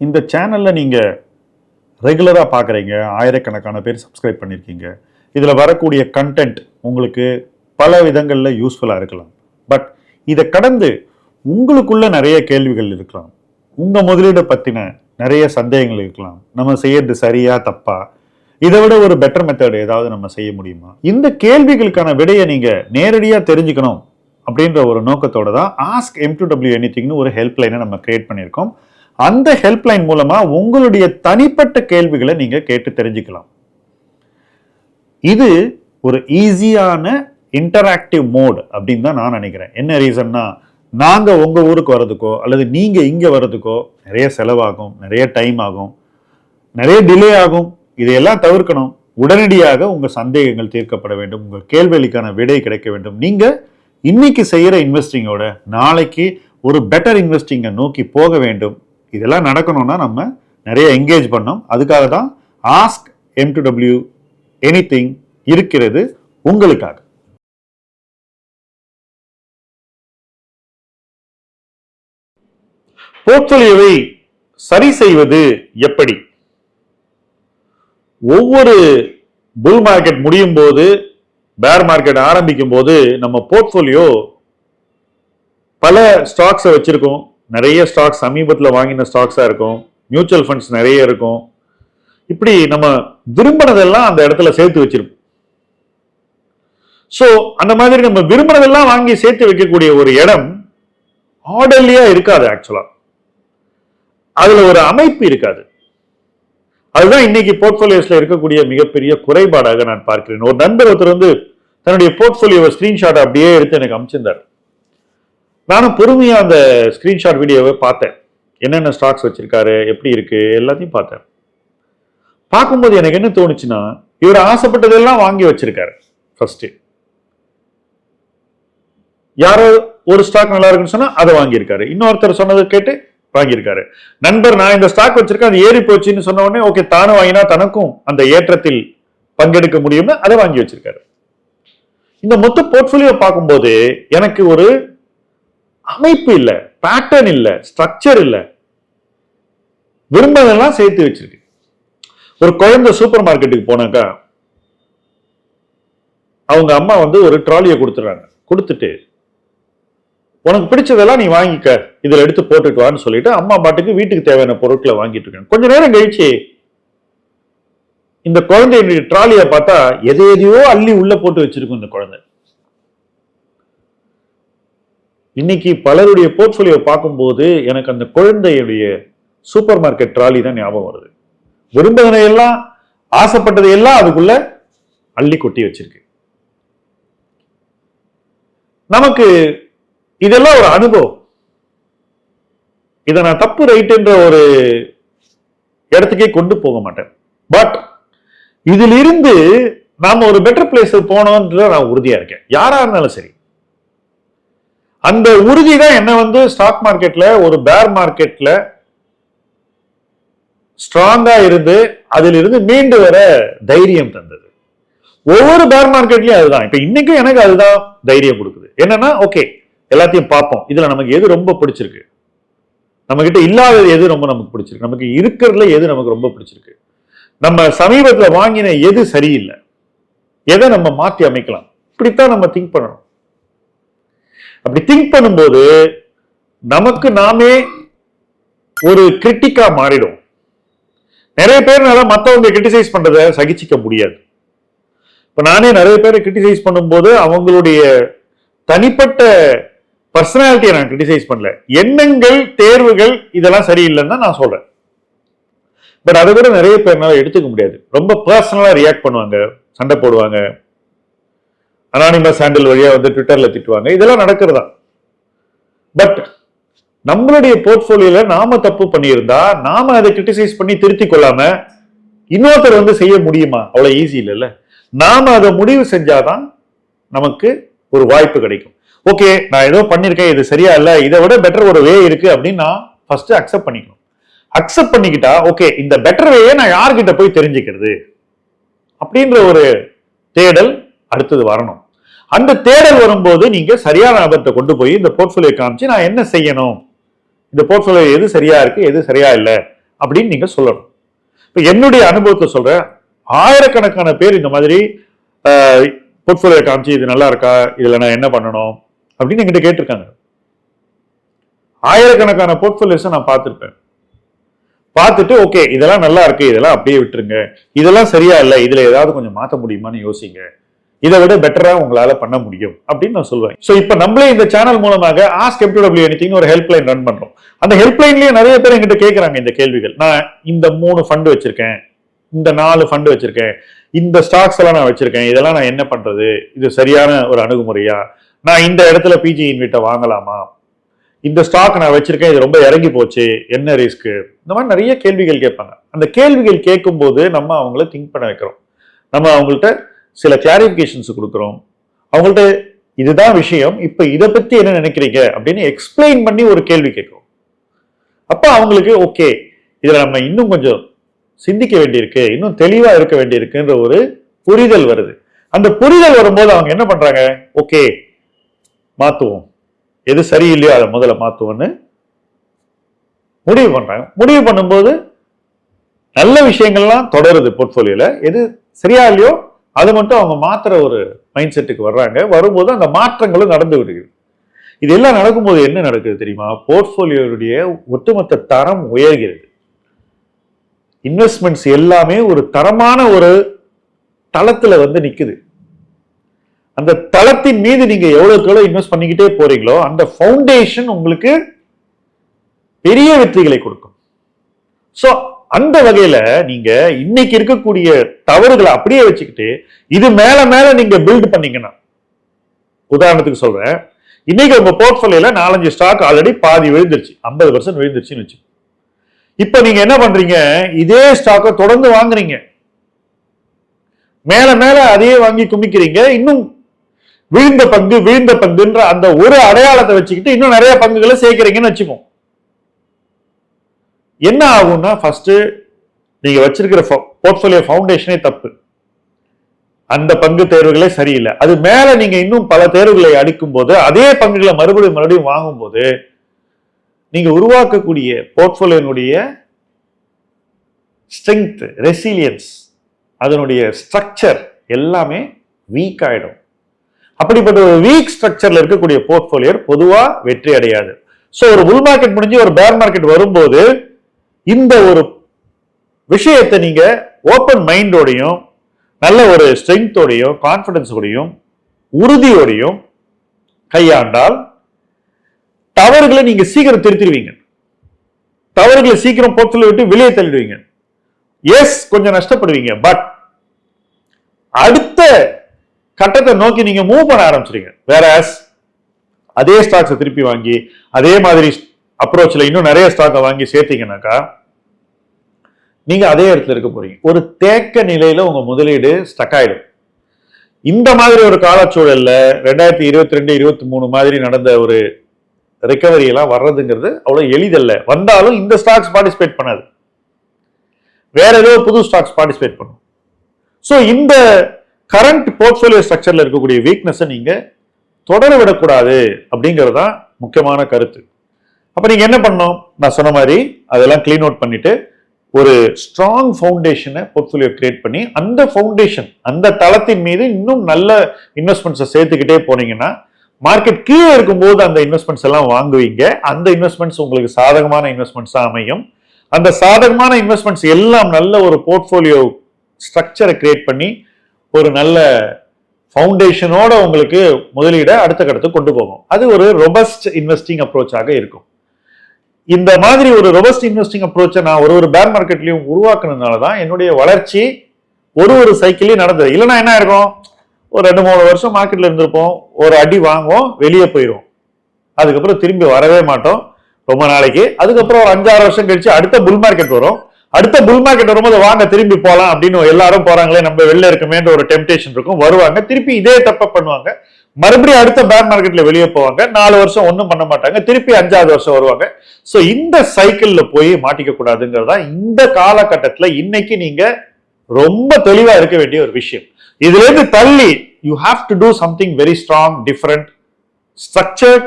இந்த சேனலில் நீங்கள் ரெகுலராக பார்க்குறீங்க ஆயிரக்கணக்கான பேர் சப்ஸ்கிரைப் பண்ணியிருக்கீங்க இதில் வரக்கூடிய கண்டென்ட் உங்களுக்கு பல விதங்களில் யூஸ்ஃபுல்லாக இருக்கலாம். பட் இதை கடந்து உங்களுக்குள்ள நிறைய கேள்விகள் இருக்கலாம். உங்கள் முதலீடை பற்றின நிறைய சந்தேகங்கள் இருக்கலாம். நம்ம செய்யறது சரியா தப்பா? இதை விட ஒரு பெட்டர் மெத்தட் ஏதாவது நம்ம செய்ய முடியுமா? இந்த கேள்விகளுக்கான விடையை நீங்கள் நேரடியாக தெரிஞ்சுக்கணும் அப்படின்ற ஒரு நோக்கத்தோட தான் ஆஸ்க் எம் எனி திங்னு ஒரு ஹெல்ப்லைனை நம்ம கிரியேட் பண்ணியிருக்கோம். அந்த ஹெல்ப்லைன் மூலமா உங்களுடைய தனிப்பட்ட கேள்விகளை நீங்க கேட்டு தெரிஞ்சுக்கலாம். இது ஒரு ஈஸியான இன்டராக்டிவ் மோட் அப்படின்னு தான் நான் நினைக்கிறேன். என்ன ரீசன்னா நாங்க உங்க ஊருக்கு வர்றதுக்கோ அல்லது நீங்க இங்க வர்றதுக்கோ நிறைய செலவாகும் நிறைய டைம் ஆகும் நிறைய டிலே ஆகும். இதையெல்லாம் தவிர்க்கணும். உடனடியாக உங்கள் சந்தேகங்கள் தீர்க்கப்பட வேண்டும். உங்கள் கேள்விகளுக்கான விடை கிடைக்க வேண்டும். நீங்கள் இன்னைக்கு செய்கிற இன்வெஸ்டிங்கோட நாளைக்கு ஒரு பெட்டர் இன்வெஸ்டிங்கை நோக்கி போக வேண்டும். இதெல்லாம் நடக்கணும்னா நம்ம நிறைய என்கேஜ் பண்ணோம் அதுக்காக தான் ask M two W any இருக்கிறது உங்களுக்காக. போர்ட்ஃபோலியோவை சரி செய்வது எப்படி? ஒவ்வொரு புல் மார்க்கெட் முடியும் போது பேர் மார்க்கெட் ஆரம்பிக்கும் போது நம்ம போர்ட்ஃபோலியோ பல ஸ்டாக்ஸை வச்சிருக்கோம். நிறைய ஸ்டாக்ஸ் சமீபத்தில் வாங்கின ஸ்டாக்ஸாக இருக்கும். மியூச்சுவல் ஃபண்ட்ஸ் நிறைய இருக்கும். இப்படி நம்ம விரும்பினதெல்லாம் அந்த இடத்துல சேர்த்து வச்சிருப்போம். ஸோ அந்த மாதிரி நம்ம விரும்பினதெல்லாம் வாங்கி சேர்த்து வைக்கக்கூடிய ஒரு இடம் ஆர்டர்லியாக இருக்காது ஆக்சுவலாக அதில் ஒரு அமைப்பு இருக்காது. அதுதான் இன்னைக்கு போர்ட்ஃபோலியோஸில் இருக்கக்கூடிய மிகப்பெரிய குறைபாடாக நான் பார்க்கிறேன். ஒரு நண்பர் ஒருத்தர் வந்து தன்னுடைய போர்ட்ஃபோலியோவை ஸ்க்ரீன்ஷாட் அப்படியே எடுத்து எனக்கு அமைச்சிருந்தார். நானும் பொறுமையாக அந்த ஸ்க்ரீன்ஷாட் வீடியோவை பார்த்தேன். என்னென்ன ஸ்டாக்ஸ் வச்சிருக்காரு எப்படி இருக்கு எல்லாத்தையும் பார்த்தேன். பார்க்கும்போது எனக்கு என்ன தோணுச்சுன்னா இவர் ஆசைப்பட்டதெல்லாம் வாங்கி வச்சிருக்காரு ஃபஸ்ட்டு யாரோ ஒரு ஸ்டாக் நல்லா இருக்குன்னு சொன்னால் அதை வாங்கியிருக்காரு. இன்னொருத்தர் சொன்னதை கேட்டு வாங்கியிருக்காரு. நண்பர் நான் இந்த ஸ்டாக் வச்சிருக்கேன் அது ஏறி போச்சுன்னு சொன்ன உடனே ஓகே தானும் வாங்கினா தனக்கும் அந்த ஏற்றத்தில் பங்கெடுக்க முடியும்னு அதை வாங்கி வச்சிருக்காரு. இந்த மொத்த போர்ட்ஃபோலியோ பார்க்கும்போது எனக்கு ஒரு அமைப்பு இல்லை பேட்டர்ன் இல்ல ஸ்ட்ரக்சர் இல்ல. விரும்பதெல்லாம் சேர்த்து வச்சிருக்கு. ஒரு குழந்தை சூப்பர் மார்க்கெட்டுக்கு போனாக்கா அவங்க அம்மா வந்து ஒரு ட்ராலியை கொடுத்துறாங்க கொடுத்துட்டு உனக்கு பிடிச்சதெல்லாம் நீ வாங்கிக்க இதில் எடுத்து போட்டுட்டு வான்னு சொல்லிட்டு அம்மா பாட்டுக்கு வீட்டுக்கு தேவையான பொருட்களை வாங்கிட்டு இருக்காங்க. கொஞ்ச நேரம் கழிச்சு இந்த குழந்தையினுடைய ட்ராலியை பார்த்தா எதை எதையோ அள்ளி உள்ள போட்டு வச்சிருக்கும் இந்த குழந்தை. இன்னைக்கு பலருடைய போர்ட்ஃபோலியோ பார்க்கும்போது எனக்கு அந்த குழந்தையுடைய சூப்பர் மார்க்கெட் ட்ராலி தான் ஞாபகம் வருது. விரும்புவதை எல்லாம் ஆசைப்பட்டதை எல்லாம் அதுக்குள்ள அள்ளி கொட்டி வச்சிருக்கு. நமக்கு இதெல்லாம் ஒரு அனுபவம். இதை நான் தப்பு ரைட்டுன்ற ஒரு இடத்துக்கே கொண்டு போக மாட்டேன். பட் இதிலிருந்து நாம ஒரு பெட்டர் பிளேஸ் போனோன்ற நான் உறுதியா இருக்கேன். யாரா இருந்தாலும் சரி. அந்த உறுதி தான் என்ன வந்து ஸ்டாக் மார்க்கெட்ல ஒரு பேர் மார்க்கெட்ல ஸ்ட்ராங்கா இருந்து அதிலிருந்து மீண்டு வர தைரியம் தந்தது. ஒவ்வொரு பேர் மார்க்கெட்லயும் அதுதான். இப்ப இன்னைக்கும் எனக்கு அதுதான் தைரியம் கொடுக்குது. என்னன்னா ஓகே எல்லாத்தையும் பார்ப்போம். இதுல நமக்கு எது ரொம்ப பிடிச்சிருக்கு? நம்ம கிட்ட இல்லாதது எது ரொம்ப நமக்கு பிடிச்சிருக்கு? நமக்கு இருக்கிறதுல எது நமக்கு ரொம்ப பிடிச்சிருக்கு? நம்ம சமீபத்தில் வாங்கின எது சரியில்லை? எதை நம்ம மாற்றி அமைக்கலாம்? இப்படித்தான் நம்ம திங்க் பண்ணணும். அப்படி திங்க் பண்ணும்போது நமக்கு நாமே ஒரு கிரிட்டிக்கா மாறிடும் நிறைய பேர்னால மற்றவங்க கிரிட்டிசைஸ் பண்றத சகிச்சிக்க முடியாது. இப்போ நானே நிறைய பேரை கிரிட்டிசைஸ் பண்ணும்போது அவங்களுடைய தனிப்பட்ட பர்சனாலிட்டியை நான் கிரிட்டிசைஸ் பண்ணல. எண்ணங்கள் தேர்வுகள் இதெல்லாம் சரியில்லைன்னு தான் நான் சொல்றேன். பட் அதை விட நிறைய பேர்னால எடுத்துக்க முடியாது. ரொம்ப பர்சனலாக ரியாக்ட் பண்ணுவாங்க சண்டை போடுவாங்க அனானிமஸ் ஹேண்டில் வழியாக வந்து ட்விட்டரில் திட்டுவாங்க. இதெல்லாம் நடக்கிறதா? பட் நம்மளுடைய போர்ட்ஃபோலியோல நாம தப்பு பண்ணியிருந்தா நாம அதை கிரிட்டிசைஸ் பண்ணி திருத்தி கொள்ளாம இன்னொருத்தர் வந்து செய்ய முடியுமா? அவ்வளவு ஈஸி இல்லைல்ல. நாம அதை முடிவு செஞ்சாதான் நமக்கு ஒரு வாய்ப்பு கிடைக்கும். ஓகே நான் ஏதோ பண்ணியிருக்கேன் இது சரியா இல்ல இதை விட பெட்டர் ஒரு வே இருக்கு அப்படின்னு நான் ஃபர்ஸ்ட் அக்செப்ட் பண்ணிக்கணும். அக்செப்ட் பண்ணிக்கிட்டா ஓகே இந்த பெட்டர் வேயை நான் யார்கிட்ட போய் தெரிஞ்சுக்கிறது? அப்படின்ற ஒரு தேடல் அடுத்தது வரணும். அந்த தேடல் வரும்போது நீங்க சரியான நபர்கிட்ட கொண்டு போய் இந்த போர்ட்ஃபோலியோ காமிச்சு நான் என்ன செய்யணும்? இந்த போர்ட்ஃபோலியோ எது சரியா இருக்கு எது சரியா இல்லை? அப்படின்னு நீங்க சொல்லணும். இப்போ என்னுடைய அனுபவத்தை சொல்றேன். ஆயிரக்கணக்கான பேர் இந்த மாதிரி போர்ட்ஃபோலியோ காமிச்சு இது நல்லா இருக்கா? இதுல நான் என்ன பண்ணணும்? அப்படின்னு என்கிட்ட கேட்டிருக்காங்க. ஆயிரக்கணக்கான போர்ட்ஃபோலியோஸை நான் பார்த்துருப்பேன். பார்த்துட்டு ஓகே இதெல்லாம் நல்லா இருக்கு இதெல்லாம் அப்படியே விட்டுருங்க. இதெல்லாம் சரியா இல்லை இதுல ஏதாவது கொஞ்சம் மாற்ற முடியுமான்னு யோசிங்க. இதை விட பெட்டரா உங்களால பண்ண முடியும் அப்படின்னு நான் சொல்லுவேன் ஸோ இப்போ நம்மளே இந்த சேனல் மூலமாக ஆஸ்க் எம்டிடபிள்யூ எனித்திங் ஒரு ஹெல்ப்லைன் ரன் பண்றோம். அந்த ஹெல்ப்லைன்லயே நிறைய பேர் எங்கிட்ட கேட்கறாங்க இந்த கேள்விகள். நான் இந்த மூணு ஃபண்டு வச்சிருக்கேன் இந்த நாலு ஃபண்டு வச்சிருக்கேன் இந்த ஸ்டாக்ஸ் எல்லாம் நான் வச்சிருக்கேன் இதெல்லாம் நான் என்ன பண்றது? இது சரியான ஒரு அணுகுமுறையா? நான் இந்த இடத்துல பிஜி இன்விட்ட வாங்கலாமா? இந்த ஸ்டாக் நான் வச்சிருக்கேன் இது ரொம்ப இறங்கி போச்சு என்ன ரிஸ்க்கு இந்த மாதிரி நிறைய கேள்விகள் கேட்பாங்க. அந்த கேள்விகள் கேட்கும்போது நம்ம அவங்கள திங்க் பண்ண வைக்கிறோம். நம்ம அவங்கள்ட்ட சில கிளாரிஃபிகேஷன்ஸ் கொடுக்குறோம். அவங்கள்ட்ட இதுதான் விஷயம் இப்போ இதை பற்றி என்ன நினைக்கிறீங்க? அப்படின்னு எக்ஸ்பிளைன் பண்ணி ஒரு கேள்வி கேட்கும் அப்போ அவங்களுக்கு ஓகே இதில் நம்ம இன்னும் கொஞ்சம் சிந்திக்க வேண்டியிருக்கு இன்னும் தெளிவாக இருக்க வேண்டியிருக்குன்ற ஒரு புரிதல் வருது. அந்த புரிதல் வரும்போது அவங்க என்ன பண்றாங்க? ஓகே மாற்றுவோம் எது சரியில்லையோ அதை முதல்ல மாற்றுவோன்னு முடிவு பண்ணுறாங்க முடிவு பண்ணும்போது நல்ல விஷயங்கள்லாம் தொடருது போர்ட்ஃபோலியோவில் எது சரியா இல்லையோ அது மட்டும் அவங்க மாத்திர ஒரு மைண்ட் செட்டுக்கு வர்றாங்க. வரும்போது அந்த மாற்றங்களும் நடந்து விடுகிறது. இது எல்லாம் நடக்கும்போது என்ன நடக்குது தெரியுமா? போர்ட்ஃபோலியோடைய ஒட்டுமொத்த தரம் உயர்கிறது. இன்வெஸ்ட்மெண்ட்ஸ் எல்லாமே ஒரு தரமான ஒரு தளத்தில் வந்து நிற்குது அந்த தளத்தின் மீது நீங்க எவ்வளவுக்கு எவ்வளவு இன்வெஸ்ட் பண்ணிக்கிட்டே போறீங்களோ அந்த ஃபவுண்டேஷன் உங்களுக்கு பெரிய வெற்றிகளை கொடுக்கும். ஸோ அந்த வகையில நீங்க இன்னைக்கு இருக்கக்கூடிய தவறுகளை அப்படியே வச்சுக்கிட்டு இது மேல மேல நீங்க பில்ட் பண்ணீங்கன்னா உதாரணத்துக்கு சொல்றேன். இன்னைக்கு உங்க போர்ட்ஃபோலியோல நாலஞ்சு ஸ்டாக் ஆல்ரெடி பாதி விழுந்துருச்சு. ஐம்பது பர்சன்ட் விழுந்துருச்சுன்னு வச்சு இப்ப நீங்க என்ன பண்றீங்க? இதே ஸ்டாக்கை தொடர்ந்து வாங்குறீங்க. மேல மேல அதையே வாங்கி குமிக்கிறீங்க. இன்னும் விழுந்த பங்கு விழுந்த பங்குன்ற அந்த ஒரு அடையாளத்தை வச்சுக்கிட்டு இன்னும் நிறைய பங்குகளை சேர்க்கிறீங்கன்னு வச்சுப்போம் என்ன ஆகும்னா ஃபஸ்ட்டு நீங்கள் வச்சிருக்கிற போர்ட்ஃபோலியோ ஃபவுண்டேஷனே தப்பு. அந்த பங்கு தேர்வுகளே சரியில்லை. அது மேல நீங்க இன்னும் பல தேர்வுகளை அடிக்கும் போது அதே பங்குகளை மறுபடியும் மறுபடியும் வாங்கும் போது நீங்க உருவாக்கக்கூடிய போர்ட்ஃபோலியோனுடைய ஸ்ட்ரென்த் ரெசிலியன்ஸ் அதனுடைய ஸ்ட்ரக்சர் எல்லாமே வீக் ஆயிடும். அப்படிப்பட்ட ஒரு வீக் ஸ்ட்ரக்சர்ல இருக்கக்கூடிய போர்ட்ஃபோலியர் பொதுவா வெற்றி அடையாது. ஸோ ஒரு புல் மார்க்கெட் முடிஞ்சு ஒரு பேர் மார்க்கெட் வரும்போது இந்த ஒரு விஷயத்தை நீங்க ஓப்பன் மைண்டோடையும் நல்ல ஒரு ஸ்ட்ரென்த்தோடையும் கான்பிடன்ஸோடையும் உறுதியோடையும் கையாண்டால் தவறுகளை நீங்க சீக்கிரம் திருத்திடுவீங்க. தவறுகளை சீக்கிரம் போர்ட்ஃபோலியோ விட்டு வெளியே தள்ளிடுவீங்க. எஸ் கொஞ்சம் நஷ்டப்படுவீங்க பட் அடுத்த கட்டத்தை நோக்கி நீங்க மூவ் பண்ண ஆரம்பிச்சிருங்க. வேற அதே ஸ்டாக்ஸை திருப்பி வாங்கி அதே மாதிரி அப்ரோச்சில் இன்னும் நிறைய ஸ்டாக்கை வாங்கி சேர்த்தீங்கன்னாக்கா நீங்கள் அதே இடத்துல இருக்க போறீங்க. ஒரு தேக்க நிலையில உங்கள் முதலீடு ஸ்டக் ஆகிடும் இந்த மாதிரி ஒரு காலச்சூழல்ல ரெண்டாயிரத்தி இருபத்தி ரெண்டு இருபத்தி மூணு மாதிரி நடந்த ஒரு ரிக்கவரியெல்லாம் எல்லாம் வர்றதுங்கிறது அவ்வளோ எளிதல்ல. வந்தாலும் இந்த ஸ்டாக்ஸ் பார்ட்டிசிபேட் பண்ணாது. வேற ஏதோ புது ஸ்டாக்ஸ் பார்ட்டிசிபேட் பண்ணும். ஸோ இந்த கரண்ட் போர்ட்ஃபோலியோ ஸ்ட்ரக்சரில் இருக்கக்கூடிய வீக்னஸை நீங்கள் தொடர விடக்கூடாது அப்படிங்கிறது தான் முக்கியமான கருத்து. அப்போ நீங்கள் என்ன பண்ணோம் நான் சொன்ன மாதிரி அதெல்லாம் க்ளீன் அவுட் பண்ணிவிட்டு ஒரு ஸ்ட்ராங் ஃபவுண்டேஷனை போர்ட்ஃபோலியோ கிரியேட் பண்ணி அந்த ஃபவுண்டேஷன் அந்த தளத்தின் மீது இன்னும் நல்ல இன்வெஸ்ட்மெண்ட்ஸை சேர்த்துக்கிட்டே போனீங்கன்னா மார்க்கெட் கீழே இருக்கும்போது அந்த இன்வெஸ்ட்மெண்ட்ஸ் எல்லாம் வாங்குவீங்க. அந்த இன்வெஸ்ட்மெண்ட்ஸ் உங்களுக்கு சாதகமான இன்வெஸ்ட்மெண்ட்ஸ் அமையும். அந்த சாதகமான இன்வெஸ்ட்மெண்ட்ஸ் எல்லாம் நல்ல ஒரு போர்ட்ஃபோலியோ ஸ்ட்ரக்சரை கிரியேட் பண்ணி ஒரு நல்ல ஃபவுண்டேஷனோட உங்களுக்கு முதலீடை அடுத்த கட்டத்துக்கு கொண்டு போகும். அது ஒரு ரொபஸ்ட் இன்வெஸ்டிங் அப்ரோச்சாக இருக்கும். இந்த மாதிரி ஒரு ரொபஸ்ட் இன்வெஸ்டிங் அப்ரோச்சை நான் ஒரு ஒரு பேர் மார்க்கெட்லையும் உருவாக்குனதுனால தான் என்னுடைய வளர்ச்சி ஒரு ஒரு சைக்கிளையும் நடந்தது. இல்லைன்னா என்ன இருக்கும் ஒரு ரெண்டு மூணு வருஷம் மார்க்கெட்ல இருந்திருப்போம். ஒரு அடி வாங்குவோம் வெளியே போயிடும் அதுக்கப்புறம் திரும்பி வரவே மாட்டோம். ரொம்ப நாளைக்கு. அதுக்கப்புறம் ஒரு அஞ்சாறு வருஷம் கழிச்சு அடுத்த புல் மார்க்கெட் வரும். அடுத்த புல் மார்க்கெட் வரும்போது வாங்க திரும்பி போகலாம் அப்படின்னு எல்லாரும் போறாங்களே நம்ம வெளில இருக்கமேன்ற ஒரு டெம்டேஷன் இருக்கும். வருவாங்க திருப்பி இதே தப்ப பண்ணுவாங்க. மறுபடியும் அடுத்த பேர் மார்க்கெட்ல வெளியே போவாங்க. நாலு வருஷம் ஒன்றும் பண்ண மாட்டாங்க. திருப்பி அஞ்சாவது வருஷம் வருவாங்க. ஸோ இந்த சைக்கிள்ல போய் மாட்டிக்க கூடாதுங்கிறதா இந்த காலகட்டத்தில் இன்னைக்கு நீங்க ரொம்ப தெளிவா இருக்க வேண்டிய ஒரு விஷயம். இதுல இருந்து தள்ளி you have to do something very strong different structured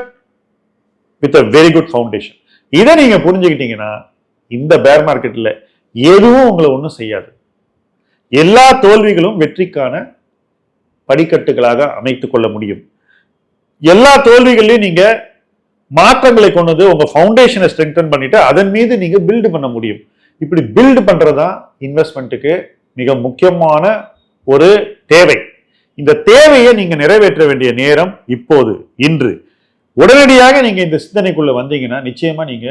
with a very good foundation இதை நீங்க புரிஞ்சுக்கிட்டீங்கன்னா இந்த பேர் மார்க்கெட்ல எதுவும் உங்களை ஒன்றும் செய்யாது. எல்லா தோல்விகளும் வெற்றிக்கான படிக்கட்டுகளாக அமைத்து கொள்ள முடியும். எல்லா தோல்விகள்லையும் நீங்க மாற்றங்களை கொண்டு வந்து உங்க ஃபவுண்டேஷனை ஸ்ட்ரெங்தன் பண்ணிட்டு அதன் மீது நீங்க பில்டு பண்ண முடியும். இப்படி பில்டு பண்றதா இன்வெஸ்ட்மெண்ட்டுக்கு மிக முக்கியமான ஒரு தேவை. இந்த தேவையை நீங்க நிறைவேற்ற வேண்டிய நேரம் இப்போது இன்று. உடனடியாக நீங்க இந்த சிந்தனைக்குள்ள வந்தீங்கன்னா நிச்சயமா நீங்க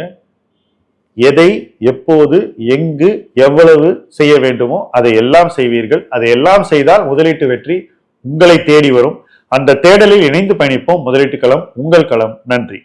எதை எப்போது எங்கு எவ்வளவு செய்ய வேண்டுமோ அதை எல்லாம் செய்வீர்கள். அதை எல்லாம் செய்தால் முதலீட்டு வெற்றி உங்களை தேடி வரும். அந்த தேடலில் இணைந்து பயணிப்போம். முதலீட்டு களம் உங்கள் களம். நன்றி.